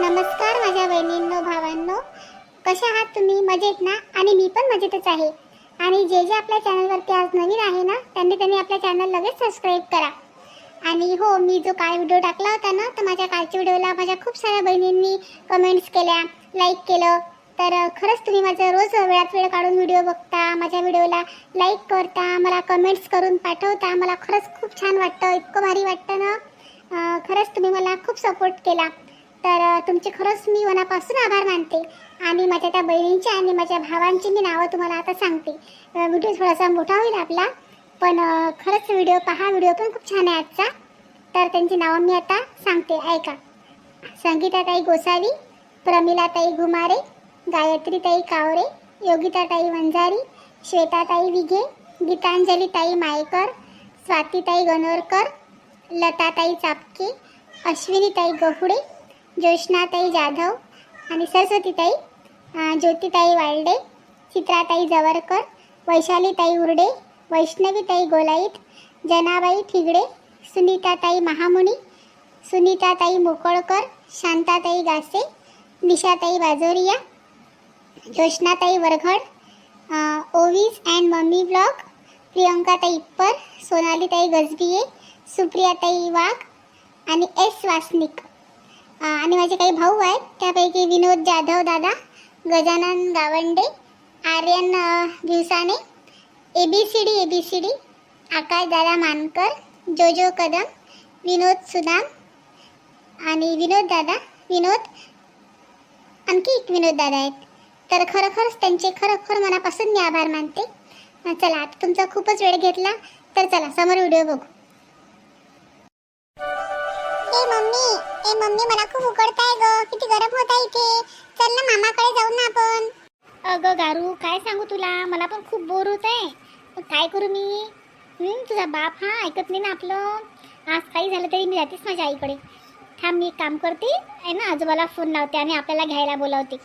नमस्कार माझ्या बहिणींनो भावांनो. कशा आहात तुम्ही? मजेत ना? आणि मी पण मजेतच आहे. आणि जे जे आपल्या चॅनलवरती आज नवीन आहे ना त्यांनी त्यांनी आपल्या चॅनल लगेच सबस्क्राईब करा. आणि हो मी जो काल व्हिडिओ टाकला होता ना तर माझ्या कालच्या व्हिडिओला माझ्या खूप साऱ्या बहिणींनी कमेंट्स केल्या लाईक केलं. तर खरंच तुम्ही माझं रोज वेळात वेळ काढून व्हिडिओ बघता माझ्या व्हिडिओला लाईक करता मला कमेंट्स करून पाठवता मला खरंच खूप छान वाटतं इतकं भारी वाटतं ना. खरंच तुम्ही मला खूप सपोर्ट केला. तर तुमचे खरंच मी मनापासून आभार मानते. आणि माझ्या त्या बहिणींची आणि माझ्या भावांची मी नावं तुम्हाला आता सांगते. व्हिडिओ थोडासा मोठा होईल आपला पण खरंच व्हिडिओ पहा. व्हिडिओ पण खूप छान आहे आजचा. तर त्यांची नावं मी आता सांगते. ऐका. संगीताताई गोसावी प्रमिलाताई घुमारे गायत्रीताई कावरे योगिताताई वंजारी श्वेताताई विघे गीतांजलीताई मायकर स्वातीताई गणोरकर लताताई चापके अश्विनीताई गहुडे ज्योष्णाताई जाधव आणि सरस्वतीताई ज्योतिताई वालडे चित्राताई जवरकर वैशालीताई उर्डे वैष्णवीताई गोलाईत जनाबाई ठिगडे सुनीताताई महामुनी सुनीताताई मोकळकर शांताताई गासे निशाताई Bajoria ज्योष्णाताई Varghad Ovi's and mummy blog प्रियंकाताई Ippar सोनालीताई गजबिये सुप्रियाताई वाघ आणि एस वासनिक. आणि माझे काही भाऊ आहेत. त्यापैकी विनोद जाधव दादा गजानन गावंडे आर्यन दिवसाने A B C D A B C D Akash दादा मानकर जोजो कदम विनोद सुदाम आणि विनोद दादा विनोद आणखी एक विनोद दादा आहेत. तर खरोखरच त्यांचे खरोखर मनापासून मी आभार मानते. चला आता तुमचा खूपच वेळ घेतला तर चला समोर व्हिडिओ बघू. ए मम्मी. ए मम्मी मला खूप उकडताय ग. किती गरम होत आहे इथे. चल ना मामाकडे जाऊ ना आपण. अगं गारू काय सांगू तुला? मला पण खूप बोर होत आहे. काय करू मी? तुझा बाप हा ऐकत नाही ना आपलं. आज काही झालं तरी मी जातेच माझ्या आईकडे. थांब मी एक काम करते. आहे ना आजोबाला फोन लावते आणि आपल्याला घ्यायला बोलावते.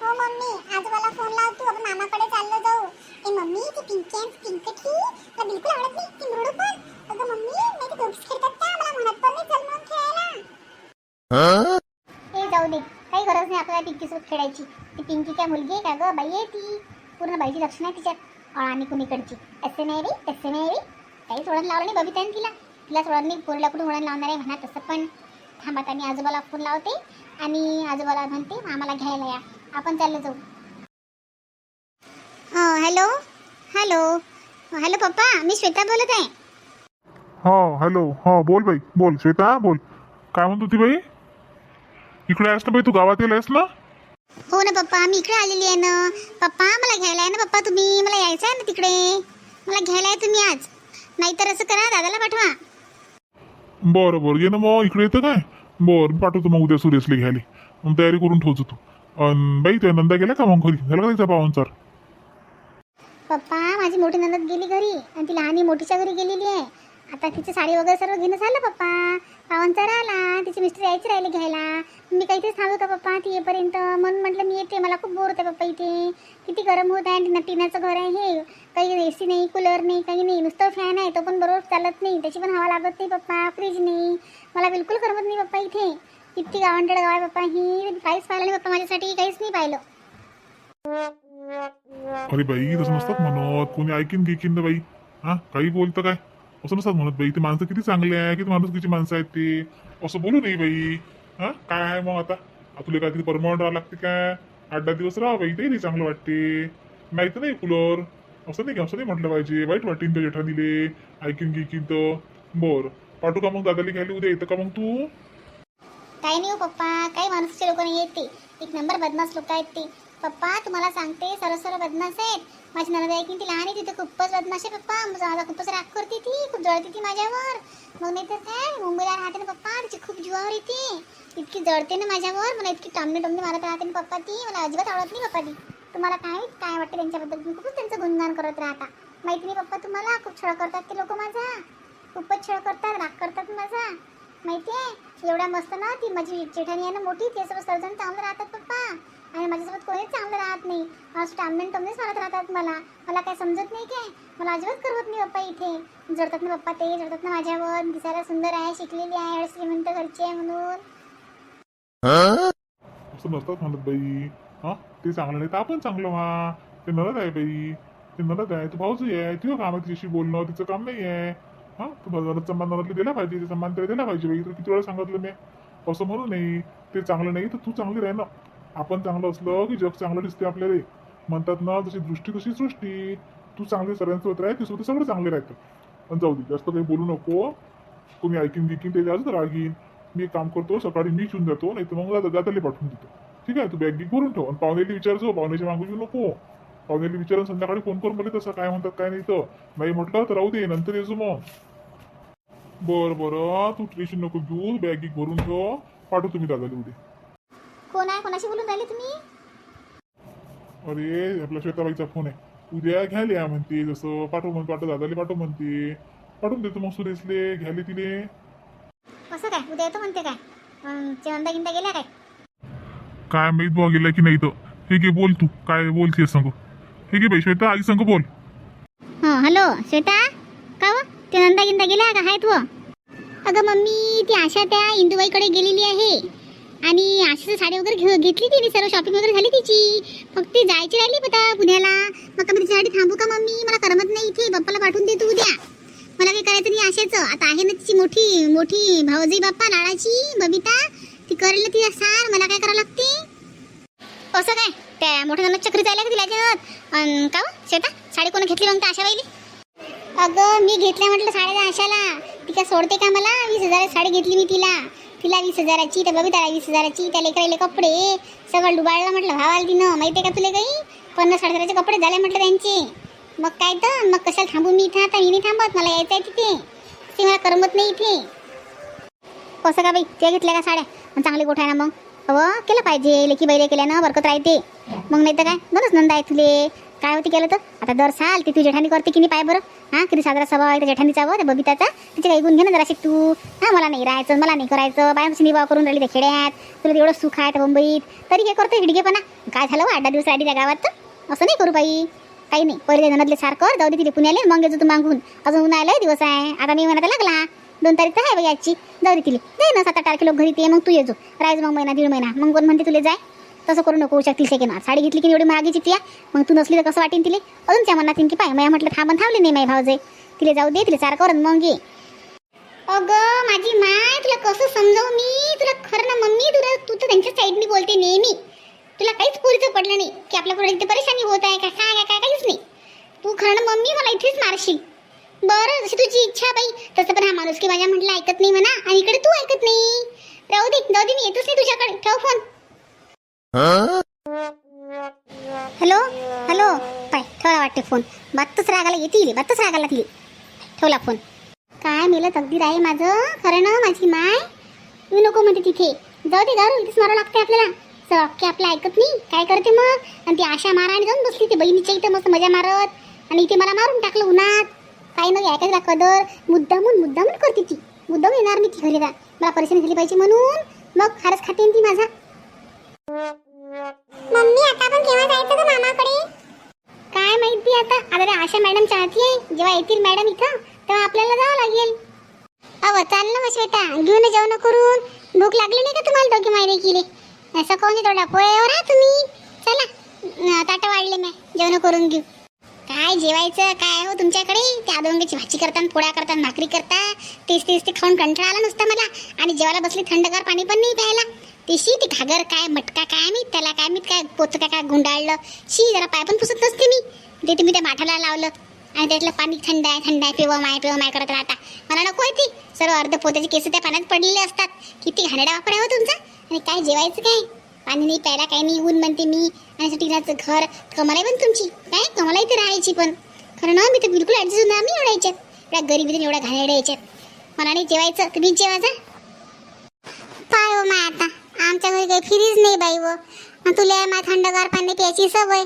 हो मम्मी. आजोबाला फोन लावतो. आपण मामाकडे चाललो जाऊ. ए मम्मी ती पिंकी आणि पिंकट मला बिलकुल आवडत नाही. ती मृडू पण. अगं मम्मी नाही ते दोघीच खेळतात त्या मला म्हणत पण नाही चल म्हणून खेळायला ए जाऊ दे काही गरज नाही आपल्याला पिंकीसोबत खेळायची. ती पिंकी काय मुलगी आहे का गं? बाई आहे ती. पूर्ण बाईची लक्षणं आहे तिच्यात. आणि कुणीकडची? तसे नाही रे तसे नाही रे काही सोडून लावलं नाही बबिताने तिला. तिला सोडून पोरीला कुठून वळण लावणार आहे म्हणा तसं पण. थांबा आता मी आजोबाला फोन लावते आणि आजोबाला म्हणते आम्हाला घ्यायला या. आपण चाललो जाऊ. हॅलो? हॅलो? हॅलो पप्पा मी श्वेता बोलत आहे. हो हॅलो. हो बोल बाई. बोल श्वेता बोल. काय म्हणत होती बाई? इकडे आहेस ना बाई तू गावात येलायस ना? हो ना पप्पा मी इकडे आलेली आहे ना. पप्पा मला घ्यायला आहे ना पप्पा तुम्ही? मला यायचं आहे ना तिकडे. मला घ्यायला आहे तुम्ही आज. नाहीतर असं करा दादाला पाठवा. बरं बरं. ये ना मग इकडे येतं काय? बरं पाठवतो मग उद्या सुरेशला घ्यायला. मग तयारी करून ठेवतो तू. अन बाई त्या नंदा गेल्या का मग घरी? झालं का त्याचा पाहुणचार? पप्पा माझी मोठी नंदत गेली घरी. आणि ती लहानी मोठीच्या घरी गेलेली आहे. आता तिची साडी वगैरे सर्व घेणं झालं पप्पा. पाहुणचा राहिला तिचे मिस्टर यायचे राहिले घ्यायला. मी काही तेच थांबू का पप्पा. ती येईपर्यंत म्हणून म्हटलं मी येते. मला खूप बोर होते पप्पा इथे. किती गरम होत आहे आणि टिनाचं घर आहे हे. काही ए सी नाही कूलर नाही काही नाही. नुसतं फॅन आहे तो पण बरोबर चालत नाही. त्याची पण हवा लागत नाही पप्पा. फ्रीज नाही. मला बिलकुल करमत नाही पप्पा इथे. किती गावंडळ गाव आहे पप्पा. ही काहीच पाहिलं नाही पप्पा. माझ्यासाठी काहीच नाही पाहिलं. अरे बाई तसं नसतात म्हणत. कोणी ऐकीन घेकीन बाई. हा काही बोलतं काय? असं नसतात म्हणत बाई. ते माणसं किती चांगले आहे किती माणुसकीची माणसं आहेत ते. असं बोलू नाही बाई. हा? काय आहे मग आता? तुला काय तिथे परमनंट राहावं लागते काय? आठ दहा दिवस राहा बाई ते नाही चांगलं वाटते. नाही तर नाही कुलर असं नाही असं नाही म्हटलं पाहिजे. वाईट वाटेन तर जेठा दिले ऐकीन घेकीन तर. बर. पाठवू का मग? दादाली घ्यायला उद्या येतं का मग तू? काय नाही हो पप्पा. काही माणसाचे लोक नाही येते एक नंबर बदमाश लोक आहेत ते. पप्पा तुम्हाला सांगते सर्व सर्व बदमाश आहेत. माझी ननद आहे की ती लहान आहे तिथे खूपच बदमाश आहे पप्पा. माझा खूपच राग करते ती खूप जळते ती माझ्यावर. मग नाही तर काय मुंबईला राहते ना पप्पा तिची खूप जीवावर येते. इतकी जळते ना माझ्यावर मला इतकी टमणे टमणे मारत राहते ना पप्पा ती. मला अजिबात आवडत नाही पप्पा ती. तुम्हाला काय काय वाटते त्यांच्याबद्दल? तुम्ही खूपच त्यांचं गुणगान करत राहता. माहिती नाही पप्पा तुम्हाला खूप छळ करतात ते लोक माझा. खूपच छळ करतात राग करतात माझा. माहिती आहे एवढ्या मस्त ना ती माझी जेठाणी आहे ना मोठी ते सर्व सर्वजण चांगलं राहतात पप्पा. आणि माझ्यासोबत कोणीच चांगलं राहत नाही. असं टाममेंट टमनेच मारत राहतात मला. मला काय समजत नाही काय? मला अजिबात करवत नाही पप्पा इथे. जडतात ना पप्पा ते जडतात ना माझ्यावर. दिसायला सुंदर आहे शिकलेली आहे श्रीमंत घरची आहे म्हणून. असं नसतात म्हणत बाई. हा? ते चांगलं नाही तर आपण चांगलं व्हा. ते नरद आहे बाई. ते नरद आहे. तू भाऊच आहे. तुझं काम आहे तिच्याशी बोलणं तिचं काम नाही आहे. हा? तू नरद सन्मान नरदला दिला पाहिजे ते सन्मान तरी दिला पाहिजे बाई. तर किती वेळा सांगितलं मी. असं म्हणू नाही ते चांगलं नाही तर तू चांगली राह ना. आपण चांगलं असलं की जग चांगलं दिसते आपल्याला. म्हणतात ना जशी दृष्टी तशी सृष्टी. तू चांगली सगळ्यांसोबत राह तिसोबत सगळं चांगले राहतं. पण जाऊ दे जास्त काही बोलू नको. कोणी ऐकीन गिकीन ते जास्त रागीन. मी काम करतो सकाळी मी येऊन जातो नाही तर मग दादाले पाठवून देतो. ठीक आहे? तू बॅग गिक भरून ठेव आणि पाहुणेली विचारतो पाहुण्याच्या मागू येऊ नको. पाहुण्याला विचारून संध्याकाळी फोन करून मला तसं काय म्हणतात काय नाही तर नाही म्हटलं तर राहू दे नंतर येतो मग. बरं बरं. तू टेन्शन नको घेऊ बॅग गिक भरून ठेव. पाठव तुम्ही दादाला उद्या. कोण आहे? कोणाशी बोलून राहिले तुम्ही? अरे आपल्या श्वेताबाईचा फोन आहे. उद्या घ्यायला या म्हणते. जसं पाठव म्हणतो वाटतं दादाला पाठव म्हणते. पाठवून देतो मग सुरेशले. घ्यायला तिले. कसं काय? उद्या येतो म्हणते काय? अं, चंदा गिंदा गेल्या काय? काय माहीत बुवा गेला की नाही तो हे घे बोल तू. काय बोलते संग. हे घे बाई श्वेता. आई संग बोल. हां हॅलो. श्वेता? का व? ते नंदा गिंदा गेल्या का? आहेत व अगं मम्मी ती आशा त्या इंदुबाईकडे गेलेली आहे. आणि अशी साडी वगैरे घेऊ घेतली तिने सर्व शॉपिंग वगैरे झाली तिची. फक्त जायची राहिली बता पुण्याला. मग का मी तिच्यासाठी थांबू का मम्मी? मला करमत नाही इथे. बाप्पाला पाठवून दे तू उद्या. मला काही करायचं नाही आशाचं आता आहे ना तिची मोठी मोठी भाऊजी बाप्पा लाळाची बबिता. ती करेल ना तिला सार. मला काय करावं लागते? असं काय? त्या मोठ्या जणात चक्री जायला का तिला का हो, शेता साडी कोणी घेतली मग त्या आशा बाईली अगं मी घेतल्या म्हटलं साड्या आशाला. ती काय सोडते का मला? वीस हजार साडी घेतली मी तिला. तिला वीस हजाराची त्या बबिताला वीस हजाराची त्या लेकराले कपडे. सगळं डुबाळलं म्हटलं भावाला तिनं आहे का तुला काही? पन्नास साठ हजाराचे कपडे झाले म्हटलं त्यांचे. मग काय तर? मग कशाला थांबू? मी इथं आता मी नाही थांबत. मला यायचं आहे तिथे. ते मला करमत नाही इथे. कसं का बाई? त्या घेतल्या का साड्या? चांगली गोठ आहे ना मग. हो केलं पाहिजे. लेकी बैले केल्यानं बरकत राहते. मग नाही तर काय? दोनच नंद आहे तुले. काय होती केलं तर? आता दर साल ती तुझी जेठानी करते की नाही पाय बरं? हां किती साजरा स्वभाव आहे जेठानीचा व त्या बबिताचा. तिचे काही गुण घे ना जराशी तू. हां मला नाही राहायचं मला नाही करायचं. बायांपासून निभाव करून राहिली त्या खेड्यात. तुला तेवढं सुख आहे त्या मुंबईत. तरी काय करतो हिडगेपणा काय झालं वा आठ दिवस आधी त्या गावात तर? असं नाही करू बाई. काही नाही. पहिले ननदले सारखं जाऊ दे तिथे पुण्याले मग येजो तू मागून. अजून उन्हाळ्याला दिवस आहे. आता मी म्हणायला लागला दोन तारीख तर आहे बाई आजची. जाऊ दे तिले. नाही ना सात आठ तारखेला घरी ते मग तू येजो. राहायचं मग महिना दीड महिना. मग कोण म्हणते तुला जाय? तसं करू नको शकतील सेकंड साडी घेतली की एवढी महागीची तिया मग तू नसली तर कसं वाटेन तिले? अजून त्या मनात की पाय. माझ्या म्हटलं थांबन थांबली नाही माझे भावजे तिले जाऊ दे तिले सारखं करून मग ये. अगं माझी माय तुला कसं समजावू मी? तुला खरं ना मम्मी तुला तू तर त्यांच्या साईडनी बोलते नेहमी. तुला काहीच पुरीचं पडलं नाही की आपल्या पुढे इथे परेशानी होत आहे का काय काय काय काहीच नाही. तू खरं ना मम्मी मला इथेच मारशील. बरं जशी तुझी इच्छा बाई. तसं पण हा माणूस की माझ्या म्हटलं ऐकत नाही म्हणा. आणि इकडे तू ऐकत नाही. राहू दे जाऊ दे मी येतोच नाही तुझ्याकडे. ठेव फोन हॅलो? हॅलो? पाय ठेवला वाटते फोन. बातच रागाला येतील बातच रागाला तिली ठेवला फोन. काय मेलं तकदीर आहे माझं? खरं ना माझी माय? मी नको म्हणते तिथे. जाऊ दे गारू इथेच मारावं लागते आपल्याला. सर अख्खे आपलं ऐकत नाही. काय करते मग? आणि ती आशा मारायला जाऊन बसली ते बहिणीच्या इथं मस्त मजा मारत. आणि इथे मला मारून टाकलं उन्हात. काही नाही ऐकायला कदर. मुद्दामून मुद्दामून करते ती. मुद्दाम येणार मी ती घरी का मला परेशानी झाली पाहिजे म्हणून. मग फारच खाते ती माझा. मम्मी आता आपण केव्हा जायचं का मामाकडे? काय माहिती आता? अरे आशा मॅडम चाहती आहे. जेव्हा येतील मॅडम इथं तेव्हा आपल्याला जावं लागेल. अव चाल ना श्वेता. घेऊन जेवण करून. भूक लागली नाही का तुम्हाला दोघी मायरे केले? असं कोण थोडा पोळ्यावर राहा तुम्ही. चला. ताटं वाढले मी. जेवण करून घेऊ. काय जेवायचं? काय हो तुमच्याकडे? त्या अदोंग्याची भाजी करतात पोळ्या करतात भाकरी करतात तेच तेच ते खाऊन कंटाळा आला नुसता मला. आणि जेवायला बसली थंडगार पाणी पण नाही प्यायला. ते शी ते घागर काय मटका काय मी त्याला काय मी काय पोत काय गुंडाळलं. शी जरा पाय पण पुसत नसते मी. ते तुम्ही त्या माठाला लावलं. आणि त्यातलं पाणी थंड आहे थंड आहे पिवं माय पिवं माय करत राहता. मला नको आहे ती. सर्व अर्ध पोत्याचे केस त्या पाण्यात पडलेले असतात. किती घाणेडा वापर आहे हो तुमचा. आणि काय जेवायचं काय? पाणी नाही प्यायला काय नाही ऊन म्हणते मी. आणि टिकराचं घर कमाला पण तुमची. काय? कमाला इथे राहायची पण. खरं ना मी तर बिलकुल ॲडजस्ट होणार नाही एवढ्या याच्यात एवढ्या गरीबीतून एवढ्या घाणेरड्या याच्यात. मला नाही जेवायचं तुम्ही जेवायचा पाय हो माय आता. आमच्या घरी काही फिरीच नाही बाई व. तुला माय थंडगार पाणी प्यायची सवय.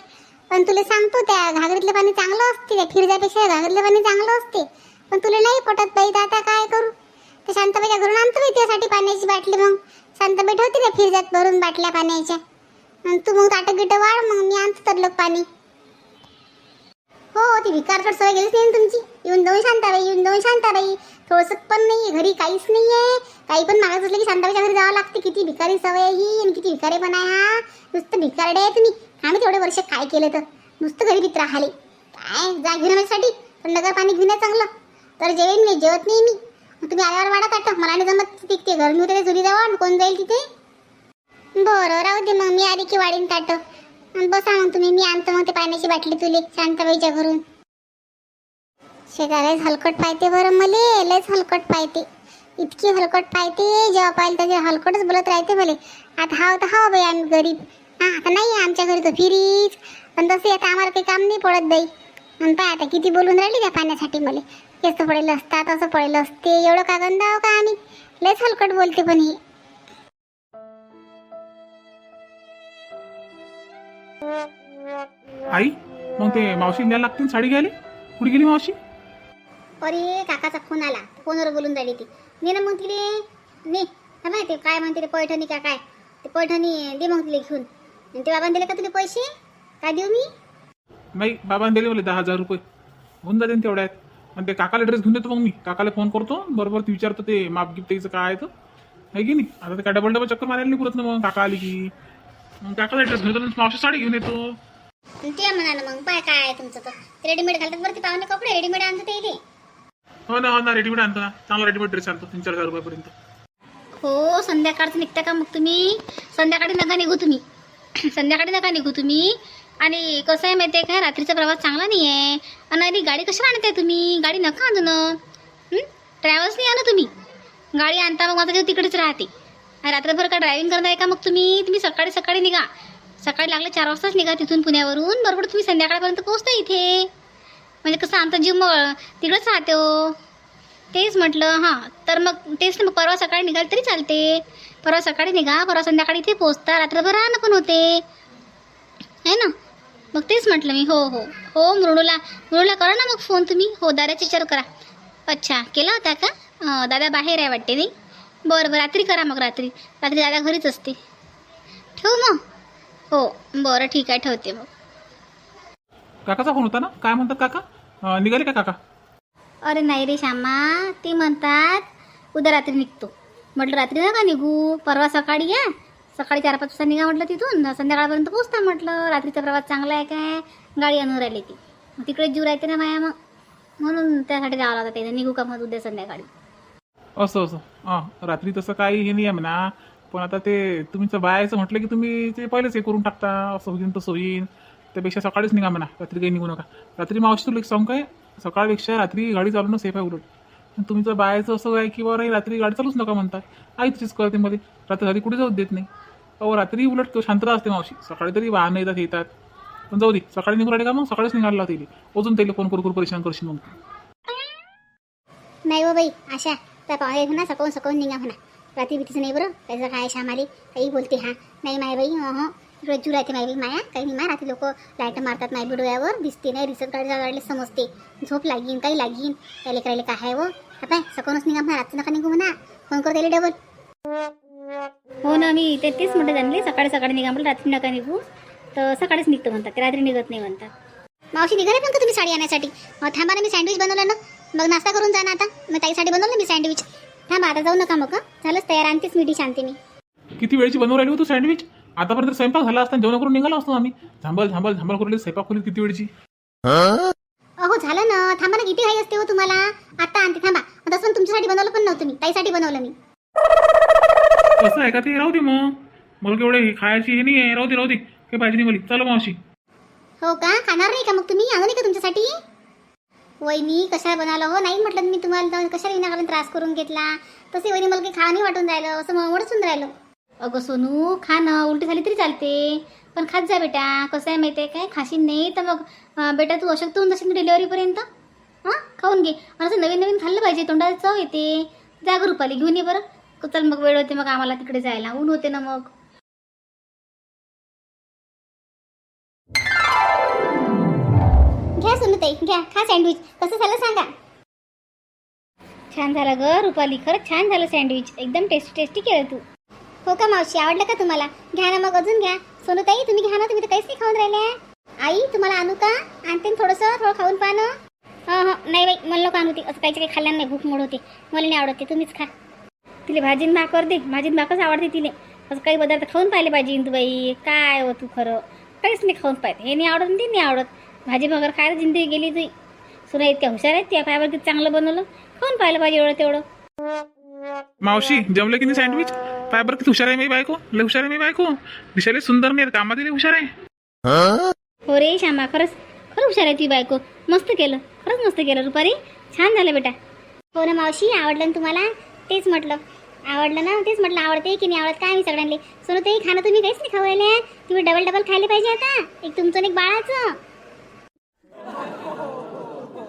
पण तुला सांगतो त्या घागरीतलं पाणी चांगलं असते त्या फिरजापेक्षा घागरीतलं पाणी चांगलं असते. पण तुला नाही पटत बाई तर आता काय करू? तर शांताबाईच्या घरून आणतो मी त्यासाठी पाण्याची बाटली मग. शांताबाई ठेवते त्या फिरजात भरून बाटल्या पाण्याच्या. तू मग ताटं गिटं वाढ मग मी आणतो तर लोक पाणी. हो ती भिकारचट सवय गेलीच नाही ना तुमची. येऊन जाऊन शांताबाई येऊन जाऊन शांताबाई थोडंसं पण नाही घरी काहीच नाही आहे काही पण मागत असलं की शांताबाईच्या घरी जावं लागते. किती भिकारी सवय आहे ही आणि किती भिकारी पण आहे हा. नुसतं भिकारडे आहे तुम्ही. आम्ही तेवढे वर्ष काय केलं तर. नुसतं घरी भीत राहिले. काय? जा घेऊन माझ्यासाठी थंडगार पाणी घेऊन चांगलं. तर जेवेन मी जेवत नाही मी. तुम्ही आल्यावर वाढा काटा मला नाही जमत तिथे ते घर होते जुनी जावं कोण जाईल तिथे? बरं राहू दे मग. मी आली की वाढीन ताटं. आणि बसा मग तुम्ही. मी आणतो मग ते पाण्याची बाटली तुले. शांताबाईच्या घरून. शेजारीच हलकट पाहते बरं मले. लयच हलकट पाहते. इतकी हलकट पाहते. जेव्हा पाहिलं त्याच्या हलकटच बोलत राहते भले आता हाव तर हाव बाई आम्ही गरीब. हा आता नाही आहे आमच्या घरी तर फिरीच. पण तसे आता आम्हाला काही काम नाही पडत बाई. आणि पाय आता किती बोलून राहिली त्या पाण्यासाठी मला. केस पडेल असतात असं पडेल असते. एवढं का गंदाव का आम्ही? लयच हलकट बोलते पण ही. आई मग ते मावशी न्यायला लागतील साडी घ्यायला? कुठे गेली मावशी? अरे काकाचा फोन आला. फोनवर बोलून राहिली ती. ने ना मग तिले ने हा बाय ते काय म्हणते ते पैठणी का काय? ते पैठणी दे मग तिला घेऊन. आणि ते बाबांनी दिले का तुला पैसे? काय देऊ मी? नाही बाबांनी दिले मला दहा हजार रुपये. होऊन जाते ना तेवढ्यात. मग ते काकाला ड्रेस घेऊन देतो मग मी. काकाला फोन करतो बरोबर ते विचारतो ते माप गिफ्ट त्याचं काय आहे तर आहे की नाही? आता ते काय डबल डबल चक्कर मारायला नाही पुरत ना मग? काका आली की? मग काकाला ड्रेस घेऊन येतो मावशी साडी घेऊन येतो. ते म्हणा ना मग पाय काय आहे तुमचं तर? रेडीमेड घालतात बरं ते पाहुणे कपडे रेडीमेड आणतात ते इथे. हो ना हो ना रेडीमेड आणतो. ना चांगला रेडीमेड ड्रेस आणतो तीन चार हजार रुपयापर्यंत. हो संध्याकाळचं निघता का मग तुम्ही? संध्याकाळी नका निघू तुम्ही. संध्याकाळी नका निघू तुम्ही. आणि कसं आहे माहिती आहे का रात्रीचा प्रवास चांगला नाही आहे आणि गाडी कशाला आणताय तुम्ही? गाडी नका आणू ना. ट्रॅव्हल्स नाही आणा तुम्ही. गाडी आणता मग माझा तिकडेच राहते. रात्रभर का ड्रायव्हिंग करताय का मग तुम्ही? तुम्ही सकाळी सकाळी निघा. सकाळी लागले चार वाजताच निघा तिथून पुण्यावरून. बरोबर तुम्ही संध्याकाळपर्यंत पोहोचता इथे. म्हणजे कसं आमचा जीव मग तिकडंच राहते हो. तेच म्हटलं हां. तर मग तेच ना मग परवा सकाळी निघाल तरी चालते. परवा सकाळी निघा परवा संध्याकाळी इथे पोचता रात्रभर राहणं पण होते. आहे ना? मग तेच म्हटलं मी. हो हो. हो मृणूला. मृणूला करा ना मग फोन तुम्ही. हो दादाची विचार करा. अच्छा केला होता का? दादा बाहेर आहे वाटते नाही? बरं बरं. रात्री करा मग रात्री. रात्री दादा घरीच असते. ठेवू मग? हो. बरं ठीक आहे. ठेवते मग. काकाचा फोन होता ना? काय म्हणतात काका? अं, निघाले का काका? अरे नाही रे श्यामा. ते म्हणतात उद्या रात्री निघतो. म्हटलं रात्री नका निघू. परवा सकाळी या. सकाळी चार पाच वाजता निघा म्हटलं तिथून. संध्याकाळपर्यंत पोचता म्हटलं. रात्रीचा प्रवास चांगला आहे काय? गाडी आणून राहिली ती. मग तिकडे जीव राहते ना माया मग. म्हणून त्यासाठी जावं लागतं. त्याचं निघू का मग उद्या संध्याकाळी? असं असं. हां रात्री तसं काही हे नाही आहे म्हणा. पण आता ते तुमचं बायाचं म्हटलं की तुम्ही ते पहिलेच हे करून टाकता असं होईन तसं होईन. त्यापेक्षा सकाळीच निघा म्हणा. रात्री काही निघू नका. रात्री मावशी तुला एक सांग काय? सकाळपेक्षा रात्री गाडी चालवणं सेफ आहे उलट. तुम्ही जर बायाचं असं आहे की बरं रात्री गाडी चालूच नका म्हणतात आईच चीज करते मध्ये. रात्री घरी कुठे जाऊ देत नाही. अहो रात्री उलट तो शांतता असते मावशी. सकाळी तरी वाहन येतात येतात. पण जाऊ दे. सकाळी निघून राहिले का मग? सकाळीच निघायला तिथे अजून त्याला फोन करू करू परेशान करशील मग. नाही हो बाई आशा. त्या पाहुणे म्हणा सकाळून सकाळून निघा म्हणा रात्री भीतीचं नाही बरं त्याचं काय श्यामाली काही बोलते हा नाही माय बाई हो रज्जू राहते माय बाई माया काही नाही माय। रात्री लोक लाइट मारतात माय बी डोळ्यावर दिसते नाही रिसर्च काढले समजते झोप लागीन काही लागीन। त्याला करायला काय आहे हो आता सकाळूनच निघा म्हणा रात्री नका निघू म्हणा फोन कर त्याला डबल। हो ना मी ते तेच म्हणते त्यांनी सकाळी सकाळी निघा म्हणलं रात्री नका निघू तर सकाळीच निघतो म्हणतात रात्री निघत नाही म्हणतात मावशी निघाले पण का तुम्ही साडी आणण्यासाठी थांबा ना मी सँडविच बनवलं ना। मग नाश्ता करून जा ना आता. मग ताईसाठी बनवलं मी सँडविच थांबा आता जाऊ नका मग हं. झालंच तयार आणतेच मी डिश आणते मी. किती वेळची बनवून राहिली होतो सँडविच आतापर्यंत स्वयंपाक झाला असता जेवण करून निघालो असतो आम्ही. झांबल झांबल झांबल करून स्वयंपाक खोलीत किती वेळची? अहो झालं ना. थांबा ना किती घाई असते हो तुम्हाला. आता आणते थांबा. तसं पण तुमच्यासाठी बनवलं पण नव्हतं मी. ताईसाठी बनवलं मी. असं आहे का ते? राहू दे मग. मला केवढे हे खायची हे नाही आहे राहू दे राहू दे. काही पाहिजे नाही मला चला मावशी. हो का? खाणार नाही का मग तुम्ही? आणू नाही का तुमच्यासाठी? वहिनी कशाला बनवलं हो? नाही म्हटलं मी तुम्हाला जाऊन कशाला विनाकारण त्रास करून घेतला? तसे वहिनी मला काही खा नाही वाटून राहिलं असं मळमळच राहिलं. अगं सोनू खा ना उलटी झाली तरी चालते. पण खात जा बेटा कसं आहे माहिती आहे काय? खाशीन नाही तर मग बेटा तू अशक्त होऊन जाशील डिलेवरीपर्यंत हां? खाऊन घे. आणि असं नवीन नवीन खाल्लं पाहिजे तोंडाला चव येते. जाग रुपाली घेऊन ये बरं. चल मग वेळ होते मग आम्हाला तिकडे जायला. ऊन होते ना मग. घ्या घ्या खा सँडविच कसं झालं सांगा. छान झालं ग रुपाली. खरंच छान झालं सँडविच एकदम टेस्टी टेस्टी केलं तू. हो का मावशी? आवडलं का तुम्हाला? घ्या ना मग अजून घ्या. सोनूताई तुम्ही घ्या ना तुम्ही तर काहीच नाही खाऊन राहिल्या आई तुम्हाला आणू का? आणते ना थोडंसं थोडं खाऊन पहा ना. हं हं. नाही बाई मला नको आणू ते. असं काहीच काही खाल्ल्यानं नाही भूक मोड होते. मला नाही आवडत ते. तुम्हीच खा. तिले भाजीन भाकर दे. भाजीन भाकरच आवडते तिले. असं काही पदार्थ खाऊन पाहिले पाहिजे तू बाई काय हो तू खरं? काहीच नाही खाऊन पाहिजे. हे नाही आवडत ते नाही आवडत. भाजी भाकर खायला जिंदगी गेली तुझी सुना इतक्या हुशार आहेत त्या पायावर किती चांगलं बनवलं. खाऊन पाहिलं पाहिजे एवढं तेवढं? मावशी जमलं की नाही सँडविच पाय बरं किती हुशार आहे मी बायको? लय हुशार आहे मी बायको. दिसायला सुंदर नाही कामात हुशार आहे. हो रे श्यामा खरंच खरं हुशार आहे ती बायको. मस्त केलं खरंच मस्त केलं रुपारी छान झालं बेटा. हो ना मावशी आवडलं ना तुम्हाला? तेच म्हटलं. आवडलं ना? तेच म्हटलं आवडते की नाही आवडत? काय मी सगळ्यांना सोनं ते खाणं तुम्ही काहीच नाही खावायला तुम्ही डबल डबल खायला पाहिजे आता? एक तुमचं एक बाळाचं. Oh.